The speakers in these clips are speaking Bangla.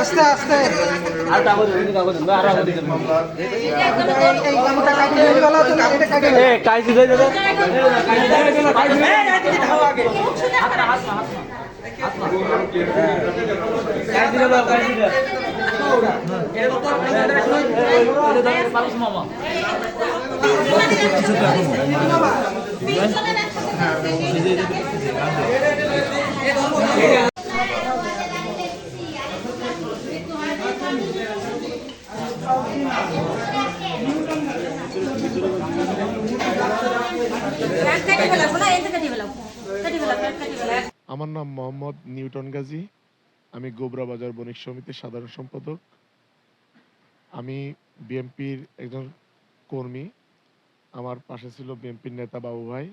আস্তে আস্তে। কাইজি দে দে কাইজি দে আমার নাম মোহাম্মদ নিউটন গাজী। আমি গোবরা বাজার বণিক সমিতির সাধারণ সম্পাদক। আমি বিএমপির একজন কর্মী, আমার পাশে ছিল বিএমপির নেতা বাবু ভাই।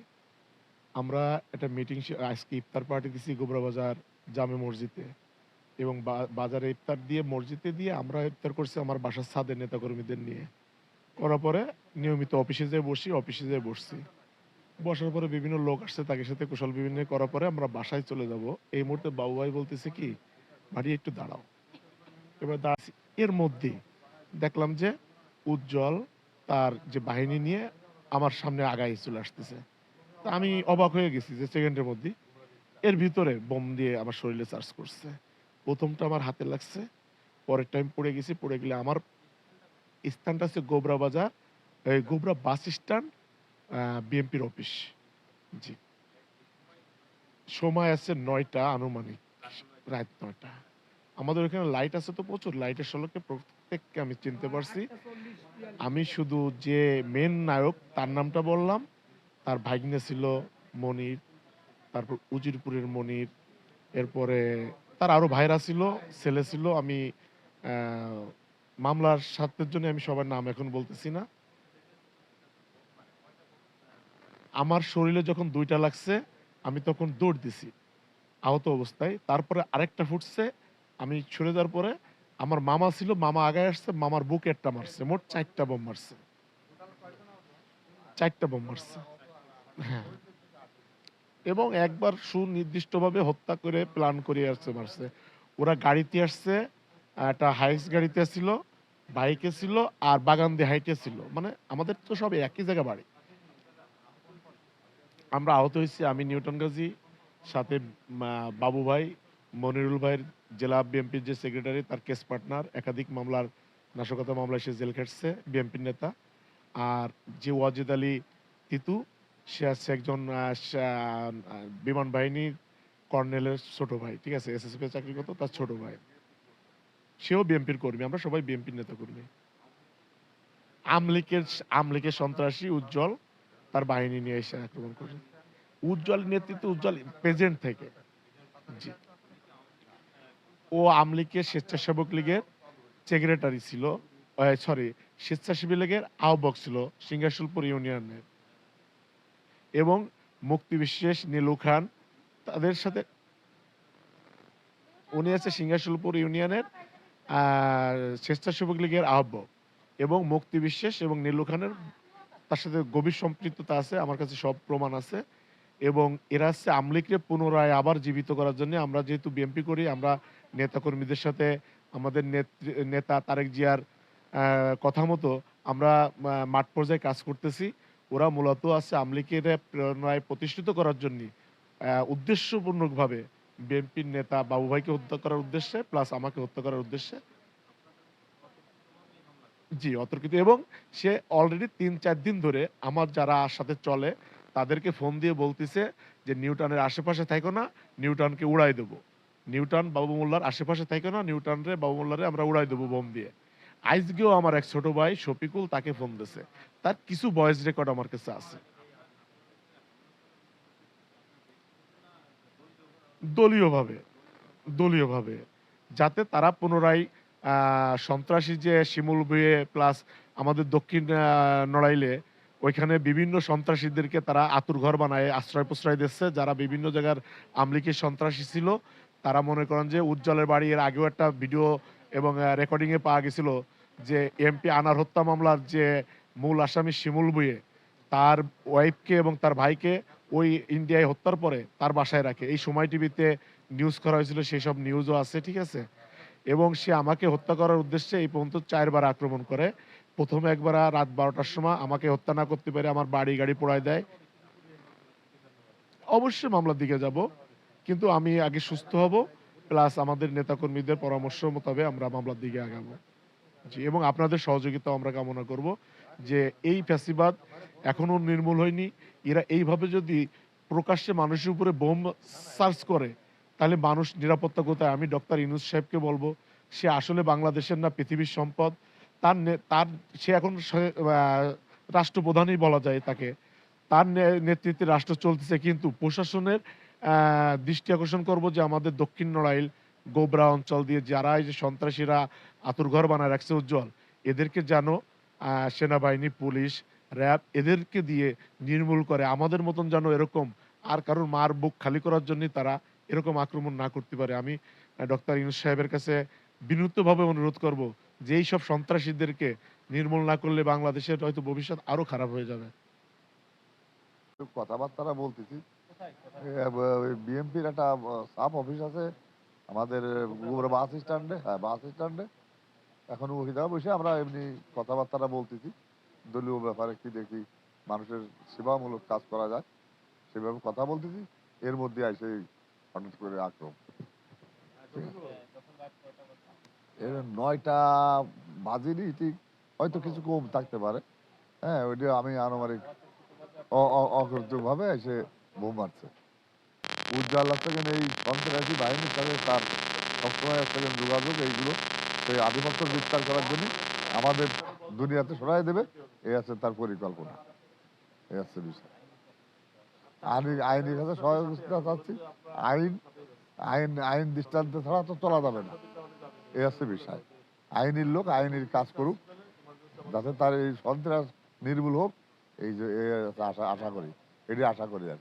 আমরা একটা মিটিং আজকে ইফতার পার্টি দিছি গোবরা বাজার জামে মসজিদে এবং বাজারে ইফতার দিয়ে মসজিদে দিয়ে আমরা ইফতার করছি আমার বাসার ছাদের নেতাকর্মীদের নিয়ে। করার পরে নিয়মিত অফিসে যেয়ে বসি, অফিসে যেয়ে বসছি। বসার পরে বিভিন্ন লোক আসছে তাকে সাথে কুশল বিভিন্ন করার পরে আমরা বাসায় চলে যাব। এই মুহূর্তে বাবু ভাই বলতেছে কি, বাড়ি একটু দাঁড়াও। এবার দাঁড়াচ্ছি। এর মধ্যে দেখলাম যে উজ্জ্বল তার যে বাহিনী নিয়ে আমার সামনে আগায় চলে আসতেছে। তা আমি অবাক হয়ে গেছি যে সেকেন্ডের মধ্যে এর ভিতরে বোম দিয়ে আমার শরীরে চার্জ করছে। প্রথমটা আমার হাতে লাগছে পরের টাইম পড়ে গেছি, পড়ে গেলে আমার স্থানটা হচ্ছে গোবরা বাজার এই গোবরা বাস স্ট্যান্ড বিএমপির অফিস জি। সময় আছে নয়টা আনুমানিক, রাত নয়টা। আমাদের ওখানে লাইট আছে তো প্রচুর লাইটের সলকে প্রত্যেককে আমি চিনতে পারছি। আমি শুধু যে মেন নায়ক তার নামটা বললাম তার ভাগ্নে ছিল মনির তারপর উজিরপুরের মনির এরপরে তার আরও ভাইরা ছিল ছেলে ছিল আমি মামলার স্বার্থের জন্য আমি সবার নাম এখন বলতেছি না। আমার শরীরে যখন দুইটা লাগছে আমি তখন দৌড় দিছি আহত অবস্থায়। তারপরে আরেকটা ফুটছে আমি সরে যাওয়ার পরে আমার মামা ছিল, মামা আগায় আসছে, মামার বুক একটা মারছে, মোট চারটা বোম মারছে। চারটা বোম মারছে। হ্যাঁ। এবং একবার সুনির্দিষ্টভাবে হত্যা করে, প্ল্যান করে আসছে, মারছে। ওরা গাড়িতে আসছে, একটা হাইস গাড়িতে ছিল, বাইকে ছিল, আর বাগান দিয়ে হাইটে ছিল। মানে আমাদের তো সব একই জায়গা বাড়ি। আমরা আহত হয়েছি, আমি নিউটন গাজী, সাথে বাবু ভাই মনিরুল ভাইয়ের জেলা বিএনপির যে সেক্রেটারি, তার কেস পার্টনার একাধিক মামলার নাশকতা মামলায় সে জেল খেটছে বিএনপির নেতা। আর যে ওয়াজিদ আলী তিতু, সে আছে একজন বিমান বাহিনীর কর্নেলের ছোট ভাই, ঠিক আছে? এসএসপি চাকরি করতো, তার ছোট ভাই। সেও বিএনপির কর্মী, আমরা সবাই বিএনপির নেতা কর্মী। আমলিকের আমলিকের সন্ত্রাসী উজ্জ্বল তার বাহিনী নিয়ে এসে আক্রমণ করে। উজ্জ্বল নেতৃত্বে, উজ্জ্বল প্রেজেন্ট থেকে। জি। ও আমলিকের স্বেচ্ছাসেবক লীগের সেক্রেটারি ছিল। সরি স্বেচ্ছাসেবী লীগের আহ্বক ছিল সিঙ্গাসুলপুর ইউনিয়নের। এবং মুক্তি বিশেষ নীলু খান, তাদের সাথে উনি আছে সিঙ্গাসুলপুর ইউনিয়নের স্বেচ্ছাসেবক লীগের আহ্বক। এবং মুক্তি বিশ্বাস এবং নীলু খানের তার সাথে গভীর সম্পৃক্ততা আছে, আমার কাছে সব প্রমাণ আছে। এবং এরা হচ্ছে আমলিককে পুনরায় আবার জীবিত করার জন্য আমরা যেহেতু বিএমপি করি, আমরা নেতাকর্মীদের সাথে আমাদের নেতা তারেক জিয়ার কথা মতো আমরা মাঠ পর্যায়ে কাজ করতেছি। ওরা মূলত আছে আমলিকের পুনরায় প্রতিষ্ঠিত করার জন্য উদ্দেশ্যপূর্ণকভাবে বিএনপির নেতা বাবু ভাইকে হত্যা করার উদ্দেশ্যে, প্লাস আমাকে হত্যা করার উদ্দেশ্যে। জি, অতর্কিত। এবং সে অলরেডি তিন চার দিন ধরে আমার যারা সাথে চলে, তাদেরকে ফোন দিয়ে বলতেছে যে, নিউটনের আশেপাশে থাকো না, নিউটনকে উড়াই দেবো। নিউটন বাবু মোল্লার আশেপাশে থাকো না নিউটন রে বাবু মোল্লারে আমরা উড়াই দেবো বোম দিয়ে। আজকেও আমার এক ছোট ভাই শফিকুল তাকে ফোন দিছে। তার কিছু ভয়েস রেকর্ড আমার কাছে আছে। দলীয়ভাবে দলীয়ভাবে, যাতে তারা পুনরায় সন্ত্রাসী যে শিমুল বইয়ে প্লাস আমাদের দক্ষিণ নড়াইলে, ওইখানে বিভিন্ন সন্ত্রাসীদেরকে তারা আতুর ঘর বানায় আশ্রয় প্রশ্রয় দিচ্ছে। যারা বিভিন্ন জায়গার আমলিকের সন্ত্রাসী ছিল তারা মনে করেন যে উজ্জ্বলের বাড়ি এর আগেও একটা ভিডিও এবং রেকর্ডিংয়ে পাওয়া গেছিল যে এমপি আনার হত্যা মামলার যে মূল আসামি শিমুল বইয়ে, তার ওয়াইফকে এবং তার ভাইকে ওই ইন্ডিয়ায় হত্যার পরে তার বাসায় রাখে। এই সময় টিভিতে নিউজ করা হয়েছিল, সেই সব নিউজও আছে, ঠিক আছে? এবং সে আমাকে হত্যা করার উদ্দেশ্যে এই পর্যন্ত চারবার আক্রমণ করে। প্রথমে একবার রাত বারোটার সময় আমাকে হত্যা না করতে পারে আমার বাড়ি গাড়ি পোড়ায় দেয়। অবশ্যই মামলার দিকে যাব। কিন্তু আমি আগে সুস্থ হব, প্লাস আমাদের নেতাকর্মীদের পরামর্শ মোতাবেক আমরা মামলার দিকে আগাবো। জি, এবং আপনাদের সহযোগিতা আমরা কামনা করব যে এই ফ্যাসিবাদ এখনও নির্মূল হয়নি। এরা এইভাবে যদি প্রকাশ্যে মানুষের উপরে বোম সার্চ করে, তাহলে মানুষ নিরাপত্তা কোথায়? আমি ডক্টর ইনুস সাহেবকে বলব, সে আসলে বাংলাদেশের না পৃথিবীর সম্পদ। তার তার, সে এখন রাষ্ট্রপ্রধানই বলা যায় তাকে। তার নেতৃত্বে রাষ্ট্র চলতেছে, কিন্তু প্রশাসনের দৃষ্টি আকর্ষণ করব যে আমাদের দক্ষিণ নড়াইল, গোবরা অঞ্চল দিয়ে যারা এই যে সন্ত্রাসীরা আতুরঘর বানায় রাখছে উজ্জ্বল, এদেরকে যেন সেনাবাহিনী, পুলিশ, র্যাব এদেরকে দিয়ে নির্মূল করে, আমাদের মতন যেন এরকম আর কারোর মার বুক খালি করার জন্য তারা এরকম আক্রমণ না করতে পারে। আমি ডক্টর ইউনুস সাহেবের কাছে বিনীতভাবে অনুরোধ করব যে এই সব সন্ত্রাসীদেরকে নির্মূল না করলে বাংলাদেশের হয়তো ভবিষ্যৎ আরও খারাপ হয়ে যাবে। কথাবার্তারা বলতেছি বিএমপির একটা সাব অফিস আছে, আমাদের বাস স্ট্যান্ডে হ্যাঁ বাস স্ট্যান্ডে। এখন বসে আমরা এমনি কথাবার্তারা বলতেছি, দলীয় ব্যাপারে কি দেখি, মানুষের সেবামূলক কাজ করা যায়, সেভাবে কথা বলতেছি, এর মধ্যে আসে হঠাৎ করে আক্রমণ। এর নয়টা ঠিক, হয়তো কিছু কম থাকতে পারে হ্যাঁ ওইটা আমি আনুমানিক অকৃতভাবে এসে বোম মারছে উজ্জ্বল থেকে এই সন্ত্রাসী বাহিনীর সাথে তার সবসময় থেকে যোগাযোগ, এইগুলো সেই আধিপত্য বিস্তার করার জন্য আমাদের দুনিয়াতে সরাই দেবে। এই আছে তার পরিকল্পনা। এই আছে বিষয়। আইনি, আইনের কাছে সহযোগিতা চাচ্ছি। আইন আইন আইন দৃষ্টান্ত ছাড়া তো চলা যাবে না। এই আছে বিষয়। আইনের লোক আইনের কাজ করুক, যাতে তার এই সন্ত্রাস নির্মূল হোক, এই যে আশা আশা করি। এটি আশা করি আর।